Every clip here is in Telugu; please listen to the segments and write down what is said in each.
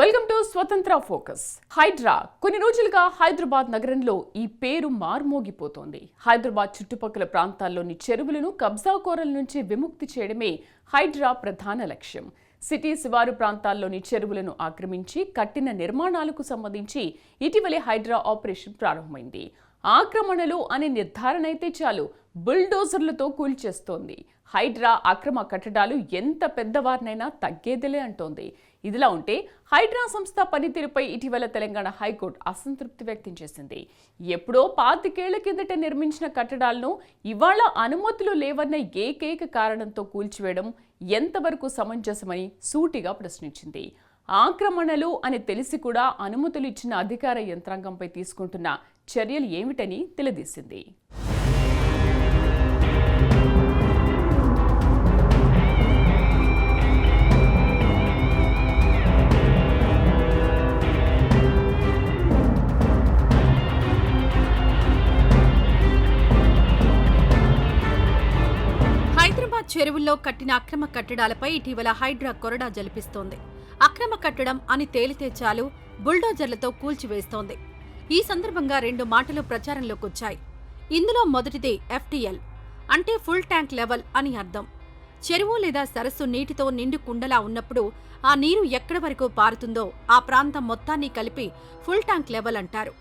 Welcome to Swatantra focus. Hydraa కొన్ని రోజులుగా హైదరాబాద్ నగరంలో ఈ పేరు మార్మోగిపోతోంది. హైదరాబాద్ చుట్టుపక్కల ప్రాంతాల్లోని చెరువులను కబ్జాకోరల నుంచి విముక్తి చేయడమే హైడ్రా ప్రధాన లక్ష్యం. సిటీ శివారు ప్రాంతాల్లోని చెరువులను ఆక్రమించి కట్టిన నిర్మాణాలకు సంబంధించి ఇటీవలే హైడ్రా ఆపరేషన్ ప్రారంభమైంది. ఆక్రమణలు అనే నిర్ధారణ అయితే చాలు. బుల్డోజర్లతో కూల్చేస్తోంది. హైడ్రా అక్రమ కట్టడాలు ఎంత పెద్దవారినైనా తగ్గేదిలే అంటోంది. ఇదిలా ఉంటే హైడ్రా సంస్థ పనితీరుపై ఇటీవల తెలంగాణ హైకోర్టు అసంతృప్తి వ్యక్తం చేసింది. ఎప్పుడో పాతికేళ్ళ కిందట నిర్మించిన కట్టడాలను ఇవాళ అనుమతులు లేవన్న ఏకైక కారణంతో కూల్చివేయడం ఎంతవరకు సమంజసమని సూటిగా ప్రశ్నించింది. ఆక్రమణలు అని తెలిసి కూడా అనుమతులు ఇచ్చిన అధికార యంత్రాంగంపై తీసుకుంటున్న చర్యలు ఏమిటని తెలియదీసింది హైదరాబాద్ చెరువుల్లో కట్టిన అక్రమ కట్టడాలపై ఇటీవల హైడ్రా కొరడా జలిపిస్తోంది. అక్రమ కట్టడం అని తేలితే చాలు బుల్డోజర్లతో కూల్చివేస్తోంది. ఈ సందర్భంగా రెండు మాటలు ప్రచారంలోకి వచ్చాయి ఇందులో మొదటిది ఎఫ్టీఎల్ అంటే ఫుల్ ట్యాంక్ లెవెల్ అని అర్థం. చెరువు లేదా సరస్సు నీటితో నిండు కుండలా ఉన్నప్పుడు ఆ నీరు ఎక్కడి వరకు పారుతుందో ఆ ప్రాంతం మొత్తాన్ని కలిపి ఫుల్ ట్యాంక్ లెవెల్ అంటారు.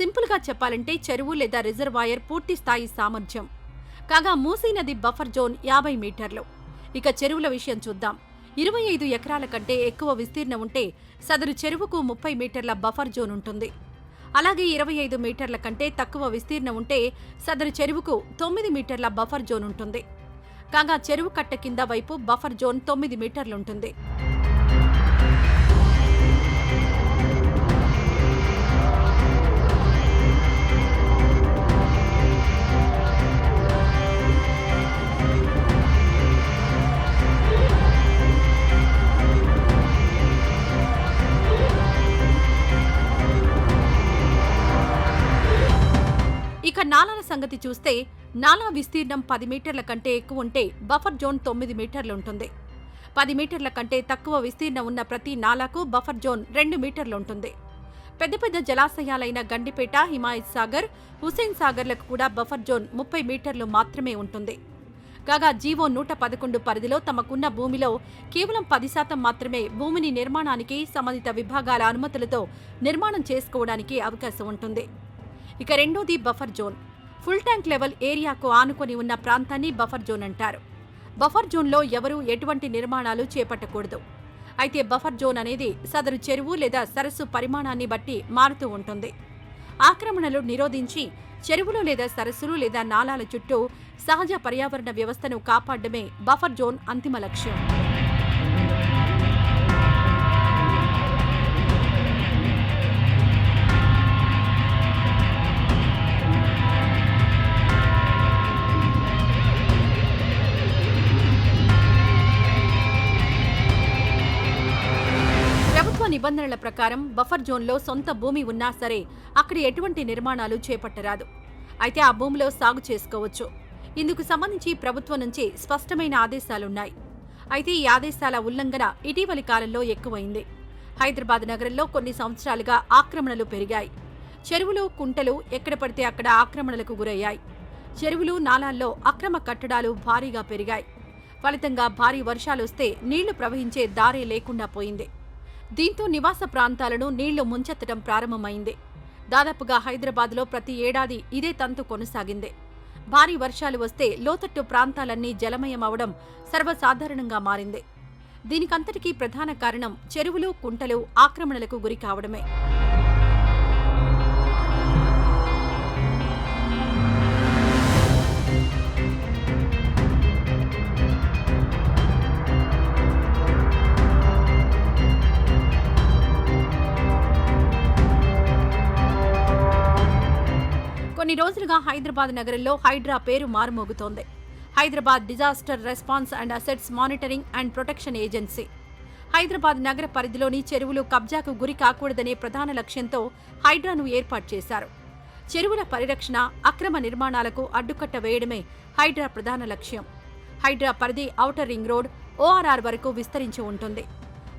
సింపుల్గా చెప్పాలంటే చెరువు లేదా రిజర్వాయర్ పూర్తి స్థాయి సామర్థ్యం. కాగా మూసీ నది బఫర్ జోన్ యాభై మీటర్లు. ఇక చెరువుల విషయం చూద్దాం. ఇరవై ఐదు ఎకరాల కంటే ఎక్కువ విస్తీర్ణం ఉంటే సదరు చెరువుకు ముప్పై మీటర్ల బఫర్ జోన్ ఉంటుంది. అలాగే ఇరవై ఐదు మీటర్ల కంటే తక్కువ విస్తీర్ణం ఉంటే సదరు చెరువుకు తొమ్మిది మీటర్ల బఫర్ జోన్ ఉంటుంది. కాగా చెరువు కట్ట కింద వైపు బఫర్ జోన్ తొమ్మిది మీటర్లుంటుంది సంగతి చూస్తే నాలా విస్తీర్ణం పది మీటర్ల కంటే ఎక్కువ ఉంటే బఫర్ జోన్ తొమ్మిది మీటర్లు ఉంటుంది. పది మీటర్ల కంటే తక్కువ విస్తీర్ణం ఉన్న ప్రతి నాలాకు బఫర్ జోన్ రెండు మీటర్లు ఉంటుంది. పెద్ద పెద్ద జలాశయాలైన గండిపేట హిమాయత్ సాగర్ హుసేన్ సాగర్లకు కూడా బఫర్ జోన్ ముప్పై మీటర్లు మాత్రమే ఉంటుంది. కాగా జీవో నూట పదకొండు పరిధిలో తమకున్న భూమిలో కేవలం పది శాతం మాత్రమే భూమిని నిర్మాణానికి సంబంధిత విభాగాల అనుమతులతో నిర్మాణం చేసుకోవడానికి అవకాశం ఉంటుంది. ఇక రెండోది buffer zone. Full tank level ఏరియాకు ఆనుకొని ఉన్న ప్రాంతాన్ని బఫర్ జోన్ అంటారు. బఫర్ జోన్లో ఎవరూ ఎటువంటి నిర్మాణాలు చేపట్టకూడదు. అయితే బఫర్ జోన్ అనేది సదరు చెరువు లేదా సరస్సు పరిమాణాన్ని బట్టి మారుతూ ఉంటుంది. ఆక్రమణలు నిరోధించి చెరువులు లేదా సరస్సులు లేదా నాలాల చుట్టూ సహజ పర్యావరణ వ్యవస్థను కాపాడమే బఫర్ జోన్ అంతిమ లక్ష్యం. నిబంధనల ప్రకారం బఫర్ జోన్లో సొంత భూమి ఉన్నా సరే అక్కడ ఎటువంటి నిర్మాణాలు చేపట్టరాదు. అయితే ఆ భూమిలో సాగు చేసుకోవచ్చు. ఇందుకు సంబంధించి ప్రభుత్వం నుంచి స్పష్టమైన ఆదేశాలున్నాయి. అయితే ఈ ఆదేశాల ఉల్లంఘన ఇటీవలి కాలంలో ఎక్కువైంది. హైదరాబాద్ నగరంలో కొన్ని సంవత్సరాలుగా ఆక్రమణలు పెరిగాయి. చెరువులు కుంటలు ఎక్కడ పడితే అక్కడ ఆక్రమణలకు గురయ్యాయి. చెరువులు నాలాల్లో అక్రమ కట్టడాలు భారీగా పెరిగాయి. ఫలితంగా భారీ వర్షాలొస్తే నీళ్ళు ప్రవహించే దారే లేకుండా పోయింది. దీంతో నివాస ప్రాంతాలను నీళ్ళు ముంచెత్తడం ప్రారంభమైంది. దాదాపుగా హైదరాబాద్లో ప్రతి ఏడాది ఇదే తంతు కొనసాగింది. భారీ వర్షాలు వస్తే లోతట్టు ప్రాంతాలన్నీ జలమయం సర్వసాధారణంగా మారింది. దీనికంతటికీ ప్రధాన కారణం చెరువులు కుంటలు ఆక్రమణలకు గురి కావడమే. కొన్ని రోజులుగా హైదరాబాద్ నగరంలో హైడ్రా పేరు మారుమోగుతోంది. Hyderabad disaster response and assets monitoring and protection agency. Hyderabad నగర పరిధిలోని చెరువులు కబ్జాకు గురి కాకూడదనే ప్రధాన లక్ష్యంతో హైడ్రాను ఏర్పాటు చేశారు. చెరువుల పరిరక్షణ అక్రమ నిర్మాణాలకు అడ్డుకట్ట వేయడమే హైడ్రా ప్రధాన లక్ష్యం. హైడ్రా పరిధి ఔటర్ రింగ్ రోడ్ ఓఆర్ఆర్ వరకు విస్తరించి ఉంటుంది.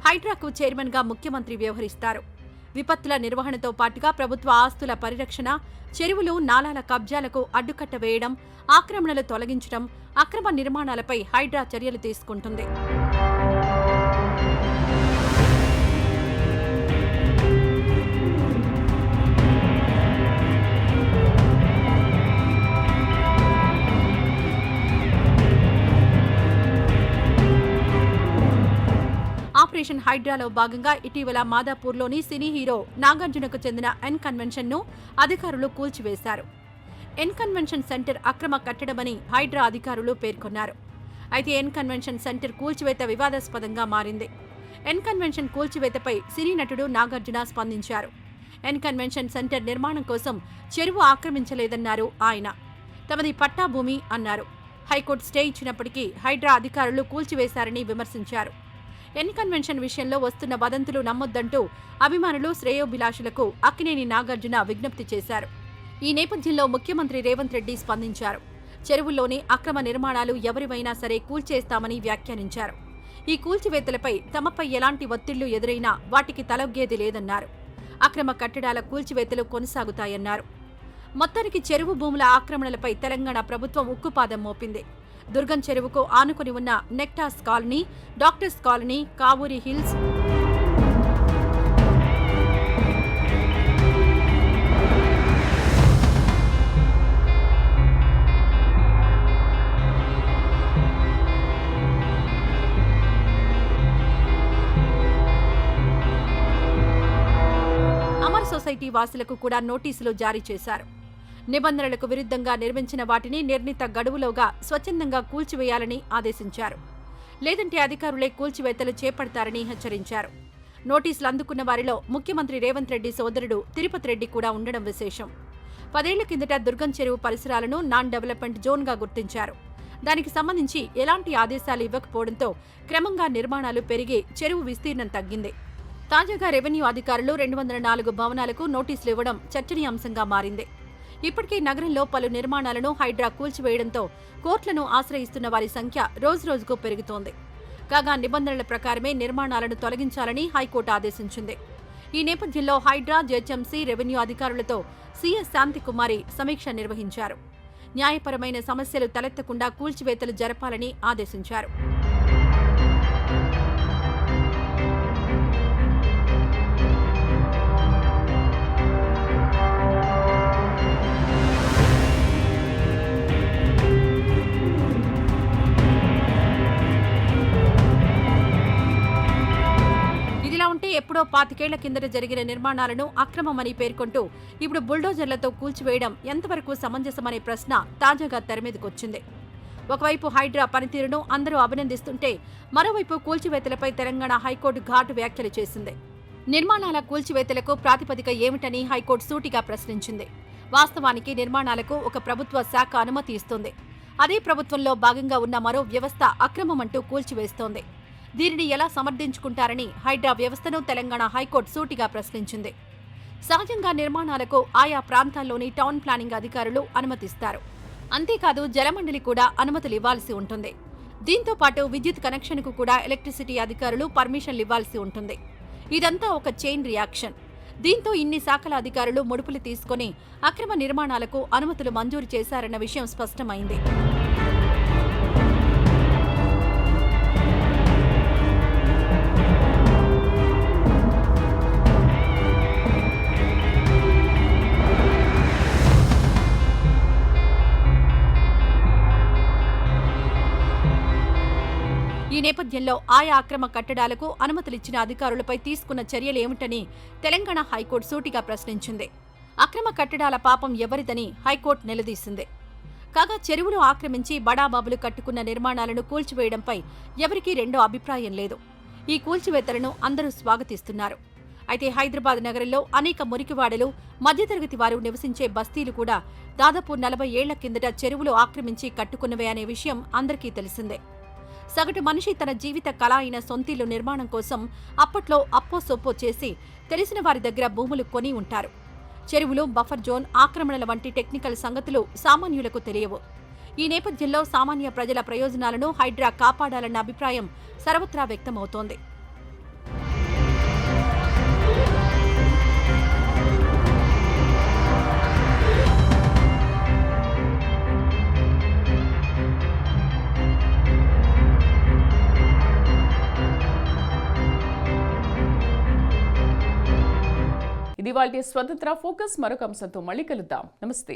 హైడ్రాకు చైర్మన్గా ముఖ్యమంత్రి వ్యవహరిస్తారు. విపత్తుల నిర్వహణతో పాటుగా ప్రభుత్వ ఆస్తుల పరిరక్షణ చెరువులు నాలాల కబ్జాలకు అడ్డుకట్ట వేయడం ఆక్రమణలు తొలగించడం అక్రమ నిర్మాణాలపై హైడ్రా చర్యలు తీసుకుంటుంది. ఆపరేషన్ హైడ్రాలో భాగంగా ఇటీవల మాదాపూర్లోని సినీ హీరో నాగార్జునకు చెందిన ఎన్ కన్వెన్షన్ను అధికారులు కూల్చివేశారు. ఎన్ కన్వెన్షన్ సెంటర్ అక్రమ కట్టడమని హైడ్రా అధికారులు పేర్కొన్నారు. అయితే ఎన్ కన్వెన్షన్ సెంటర్ కూల్చివేత వివాదాస్పదంగా మారింది. ఎన్ కన్వెన్షన్ కూల్చివేతపై సినీ నటుడు నాగార్జున స్పందించారు. ఎన్ కన్వెన్షన్ సెంటర్ నిర్మాణం కోసం చెరువు ఆక్రమించలేదన్నారు ఆయన. తమది పట్టా భూమి అన్నారు. హైకోర్టు స్టే ఇచ్చినప్పటికీ హైడ్రా అధికారులు కూల్చివేశారని విమర్శించారు. ఎన్ కన్వెన్షన్ విషయంలో వస్తున్న వదంతులు నమ్మొద్దంటూ అభిమానులు శ్రేయోభిలాషులకు అక్కినేని నాగార్జున విజ్ఞప్తి చేశారు. ఈ నేపథ్యంలో ముఖ్యమంత్రి రేవంత్ రెడ్డి స్పందించారు. చెరువుల్లోని అక్రమ నిర్మాణాలు ఎవరివైనా సరే కూల్చేస్తామని వ్యాఖ్యానించారు. ఈ కూల్చివేతలపై తమపై ఎలాంటి ఒత్తిళ్ళు ఎదురైనా వాటికి తలొగ్గేది లేదన్నారు. అక్రమ కట్టడాల కూల్చివేతలు కొనసాగుతాయన్నారు. మొత్తానికి చెరువు భూముల ఆక్రమణలపై తెలంగాణ ప్రభుత్వం ఉక్కుపాదం మోపింది. దుర్గం చెరువుకు ఆనుకుని ఉన్న నెక్టాస్ colony doctors colony Kavuri hills. Amar society వాసులకు కూడా నోటీసులు జారీ చేశారు. నిబంధనలకు విరుద్ధంగా నిర్మించిన వాటిని నిర్ణీత గడువులోగా స్వచ్ఛందంగా కూల్చివేయాలని ఆదేశించారు. లేదంటే అధికారులే కూల్చివేతలు చేపడతారని హెచ్చరించారు. నోటీసులు అందుకున్న వారిలో ముఖ్యమంత్రి రేవంత్ రెడ్డి సోదరుడు తిరుపతి రెడ్డి కూడా ఉండడం విశేషం. పదేళ్ళ కిందట దుర్గం చెరువు పరిసరాలను నాన్ డెవలప్మెంట్ జోన్గా గుర్తించారు. దానికి సంబంధించి ఎలాంటి ఆదేశాలు ఇవ్వకపోవడంతో క్రమంగా నిర్మాణాలు పెరిగి చెరువు విస్తీర్ణం తగ్గింది. తాజాగా రెవెన్యూ అధికారులు రెండు వందల నాలుగు భవనాలకు నోటీసులు ఇవ్వడం చర్చనీయాంశంగా మారింది. ఇప్పటికే నగరంలో పలు నిర్మాణాలను హైడ్రా కూల్చివేయడంతో కోర్టులను ఆశ్రయిస్తున్న వారి సంఖ్య రోజురోజుకు పెరుగుతోంది. కాగా నిబంధనల ప్రకారమే నిర్మాణాలను తొలగించాలని హైకోర్టు ఆదేశించింది. ఈ నేపథ్యంలో హైడ్రా జెహెచ్ఎంసీ రెవెన్యూ అధికారులతో సీఎస్ శాంతికుమారి సమీక్ష నిర్వహించారు. న్యాయపరమైన సమస్యలు తలెత్తకుండా కూల్చివేతలు జరపాలని ఆదేశించారు. ఉంటే పాతికేళ్ళ కిందట జరిగిన నిర్మాణాలను అక్రమమని పేర్కొంటూ ఇప్పుడు బుల్డోజర్లతో కూల్చివేయడం ఎంతవరకు సమంజసమనే ప్రశ్న తాజాగా తెరమీదకొచ్చింది ఒకవైపు హైడ్రా పనితీరును అందరూ అభినందిస్తుంటే మరోవైపు కూల్చివేతలపై తెలంగాణ హైకోర్టు ఘాటు వ్యాఖ్యలు చేసింది. నిర్మాణాల కూల్చివేతలకు ప్రాతిపదిక ఏమిటని హైకోర్టు సూటిగా ప్రశ్నించింది. వాస్తవానికి నిర్మాణాలకు ఒక ప్రభుత్వ శాఖ అనుమతి ఇస్తుంది. అదే ప్రభుత్వంలో భాగంగా ఉన్న మరో వ్యవస్థ అక్రమమంటూ కూల్చివేస్తోంది. దీనిని ఎలా సమర్థించుకుంటారని హైడ్రా వ్యవస్థను తెలంగాణ హైకోర్టు సూటిగా ప్రశ్నించింది. సహజంగా నిర్మాణాలకు ఆయా ప్రాంతాల్లోని టౌన్ ప్లానింగ్ అధికారులు అనుమతిస్తారు. అంతేకాదు జలమండలి కూడా అనుమతులు ఇవ్వాల్సి ఉంటుంది. దీంతో పాటు విద్యుత్ కనెక్షన్కు కూడా ఎలక్ట్రిసిటీ అధికారులు పర్మిషన్లు ఇవ్వాల్సి ఉంటుంది. ఇదంతా ఒక చైన్ రియాక్షన్. దీంతో ఇన్ని శాఖల అధికారులు ముడుపులు తీసుకొని అక్రమ నిర్మాణాలకు అనుమతులు మంజూరు చేశారన్న విషయం స్పష్టమైంది. నేపథ్యంలో ఆయా అక్రమ కట్టడాలకు అనుమతులిచ్చిన అధికారులపై తీసుకున్న చర్యలేమిటని తెలంగాణ హైకోర్టు సూటిగా ప్రశ్నించింది. అక్రమ కట్టడాల పాపం ఎవరిదని హైకోర్టు నిలదీసింది. కాగా చెరువులు ఆక్రమించి బడాబాబులు కట్టుకున్న నిర్మాణాలను కూల్చివేయడంపై ఎవరికీ రెండో అభిప్రాయం లేదు. ఈ కూల్చివేతలను అందరూ స్వాగతిస్తున్నారు. అయితే హైదరాబాద్ నగరంలో అనేక మురికివాడలు మధ్యతరగతి వారు నివసించే బస్తీలు కూడా దాదాపు నలభై ఏళ్ళ కిందట చెరువులు ఆక్రమించి కట్టుకున్నవే అనే విషయం అందరికీ తెలిసిందే. సగటు మనిషి తన జీవిత కళ అయిన సొంతిల్లు నిర్మాణం కోసం అప్పట్లో అప్పో సొప్పో చేసి తెలిసిన వారి దగ్గర భూములు కొని ఉంటారు. చెరువులు బఫర్ జోన్ ఆక్రమణల వంటి టెక్నికల్ సంగతులు సామాన్యులకు తెలియవు. ఈ నేపథ్యంలో సామాన్య ప్రజల ప్రయోజనాలను హైడ్రా కాపాడాలన్న అభిప్రాయం సర్వత్రా వ్యక్తమవుతోంది. ఇవాళ స్వతంత్ర ఫోకస్ మరొక అంశంతో మళ్ళీ కలుద్దాం. నమస్తే.